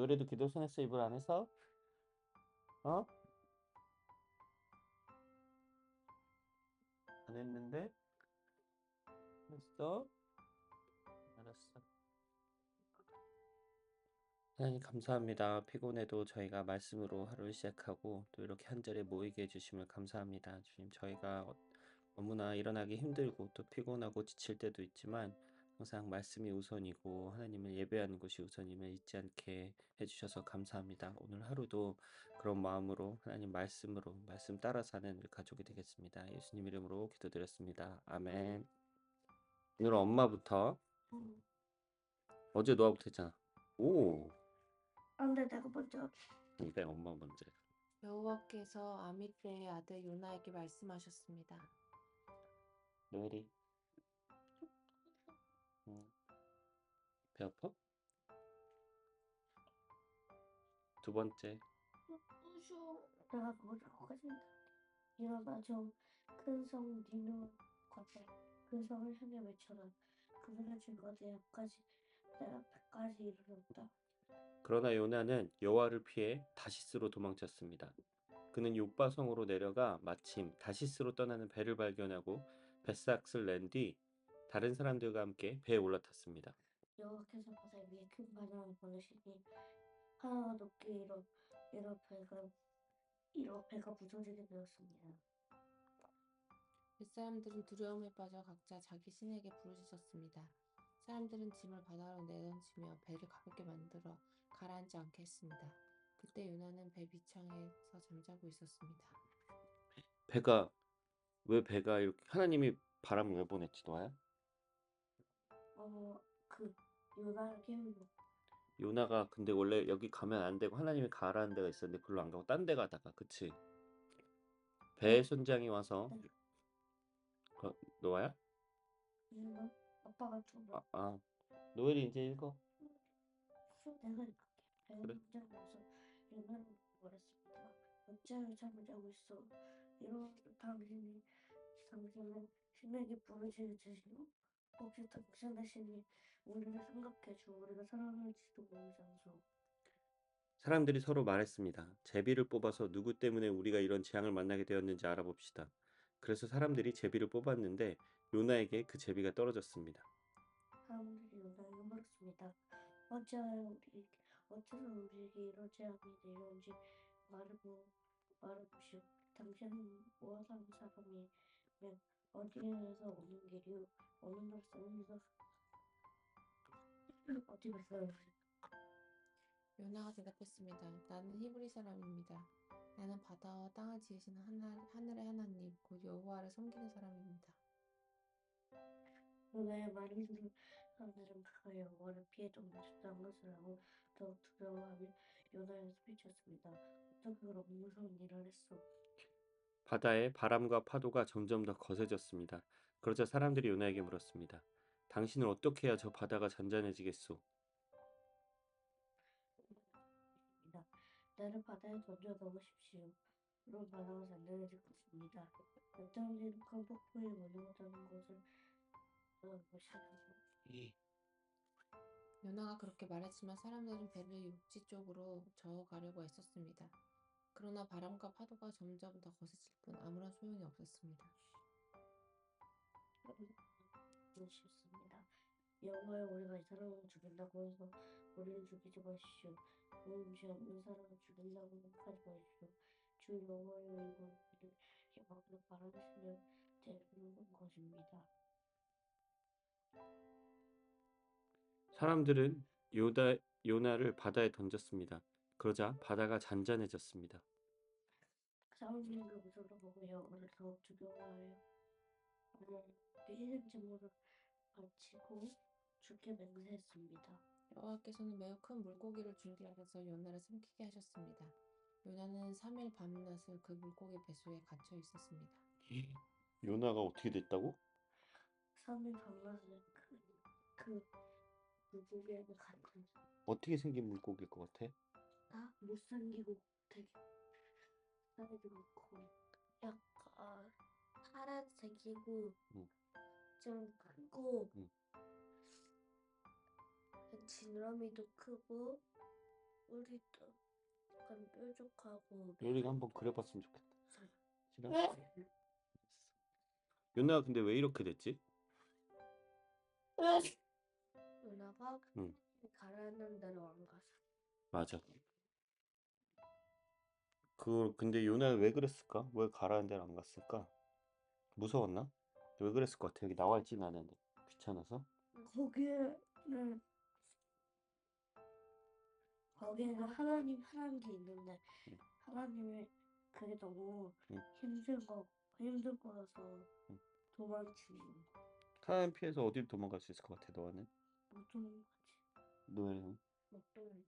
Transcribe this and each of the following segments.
노래도 기도 손했어 이불 안에서? 어? 안 했는데? 했어? 알았어. 하나님 감사합니다. 피곤해도 저희가 말씀으로 하루를 시작하고 또 이렇게 한 자리에 모이게 해주심을 감사합니다. 주님 저희가 어- 너무나 일어나기 힘들고 또 피곤하고 지칠 때도 있지만 항상 말씀이 우선이고 하나님을 예배하는 것이 우선임을 잊지 않게 해주셔서 감사합니다. 오늘 하루도 그런 마음으로 하나님 말씀으로 말씀 따라 사는 우리 가족이 되겠습니다. 예수님 이름으로 기도드렸습니다. 아멘. 오늘 엄마부터 응. 어제 노아부터 했잖아. 오, 안돼 내가 먼저 내 엄마 먼저. 여호와께서 아미떼의 아들 요나에게 말씀하셨습니다. 노엘이. 배 아파? 두 번째. 내가 먼저 하겠습니다 일어나 좀큰성 니누 겉에 그 성을 향해 외쳐라 그분의 증거 내 앞까지 내 앞까지 이르렀다 그러나 요나는 여호와를 피해 다시스로 도망쳤습니다. 그는 요빠 성으로 내려가 마침 다시스로 떠나는 배를 발견하고 뱃삭스를 낸뒤 다른 사람들과 함께 배에 올라탔습니다. 여호와께서 바다 위에 큰 바람을 보내시니 하나가 높게 일어 일어 배가 일어 배가 부서지게 되었습니다 뱃사람들은 두려움에 빠져 각자 자기 신에게 부르짖었습니다. 사람들은 짐을 바다로 내던지며 배를 가볍게 만들어 가라앉지 않게 했습니다. 그때 요나는 배 밑창에서 잠자고 있었습니다. 배가 왜 배가 이렇게 하나님이 바람을 왜 보냈지 노아야? 어그 요나를 깨우고 요나가 근데 원래 여기 가면 안 되고 하나님이 가라는 데가 있었는데 그걸로 안 가고 딴 데 가다가 그치? 배 선장이 와서 네. 어, 노아야? 이거 아빠가 좀 아, 아 노엘이 이제 읽어 내가 이렇게 그래. 배운장에서 요나는 말했습니다. 어찌하여 잠을 자고 있어? 이런 당신이 당신은 신에게 부르짖으시오? 혹시 당신의 신이 우리를 생각해 주 우리가 사랑할지도 모르잖소. 사람들이 서로 말했습니다. 제비를 뽑아서 누구 때문에 우리가 이런 재앙을 만나게 되었는지 알아봅시다. 그래서 사람들이 제비를 뽑았는데 요나에게 그 제비가 떨어졌습니다. 사람들이 요나에게 물었습니다. 어찌하여 우리 어째서 우리에게 이런 재앙이 내려온지 말해보 말해보시오. 당신은 무엇하는 사람이면 어디에서 오는 길이요 어느 나라 사람이서 어디 갔어요? 요나가 대답했습니다. 나는 히브리 사람입니다. 나는 바다와 땅을 지으시는 하나, 하늘의 하나님 곧 여호와를 섬기는 사람입니다. 요나의 말을 들은 사람들은 그가 여호와를 피해 도망쳤다는 것을 알고 더욱 두려워하며 요나의 숨이 쳤습니다. 어떻게 그런 무서운 일을 했어? 바다의 바람과 파도가 점점 더 거세졌습니다. 그러자 사람들이 요나에게 물었습니다. 당신은 어떻게 해야 저 바다가 잔잔해지겠소? 나를 바다에 던져 넣으십시오. 그럼 바다가 잔잔해질 것입니다. 어쩌면 큰 폭풍이 몰려오다는 것을 보시면서 요나가 그렇게 말했지만 사람들은 배를 육지 쪽으로 저어가려고 애썼습니다. 그러나 바람과 파도가 점점 더 거세질 뿐 아무런 소용이 없었습니다. 보셨습니다. 여호와여 우리가 이 사람을 죽인다고 해서 우리를 죽이지 마십시오. 우리 죄 없는 사람을 죽인다고 하지 마십시오. 주 이거 우리를 희망으로 바라보시며 되는 것입니다. 사람들은 요다, 요나를 바다에 던졌습니다. 그러자 바다가 잔잔해졌습니다. 사울님은 그 모습을 보고 여호와를 더욱 두려워하여 하나님께 희생제물을 바치고 주께 맹세했습니다. 여호와께서는 매우 큰 물고기를 준비하셔서 요나를 삼키게 하셨습니다. 요나는 3일 밤낮을 그 물고기 배수에 갇혀 있었습니다. 요나가 어떻게 됐다고? 3일 밤낮에 그, 그 물고기에게 같은 어떻게 생긴 물고기일 것 같아? 다 못생기고 되게 사이도 많고 약간 파란색이고 응. 좀 크고 응. 지느러미도 크고 우리도 약간 뾰족하고 요리가 한번 그려봤으면 좋겠다. 네. 윤나가 근데 왜 이렇게 됐지? 누나가 응. 가라앉는 대로 안 가서 맞아. 그걸 근데 요나는 왜 그랬을까? 왜 가라는 데를 안 갔을까? 무서웠나? 왜 그랬을 것 같아? 여기 나와 있진 않은데 귀찮아서? 거기에는 거기에는 하나님 하나님이 있는데 응. 하나님이 그게 너무 응. 힘든 거 힘든 거라서 응. 도망치는 거. 하나님 피해서 어디로 도망갈 수 있을 것 같아 너는? 못 도망가지. 못 도망가지.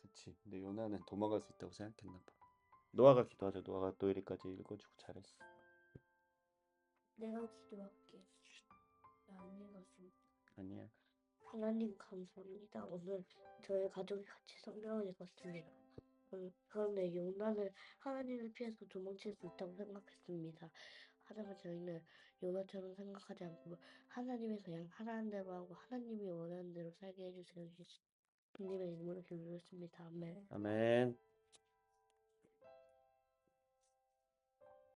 그치. 근데 요나는 도망갈 수 있다고 생각했나 봐. 노아가 기도하자. 노아가 노엘이까지 읽어주고 잘했어. 내가 기도할게. 나안 읽었으면. 아니야. 하나님 감사합니다. 오늘 저희 가족이 같이 성경을 읽었습니다. 음, 그런데 요나는 하나님을 피해서 도망칠 수 있다고 생각했습니다. 하지만 저희는 요나처럼 생각하지 않고 하나님의 그냥 하라는 대로 하고 하나님이 원하는 대로 살게 해주세요. 예수님의 이름으로 기도했습니다. 아멘. 아멘.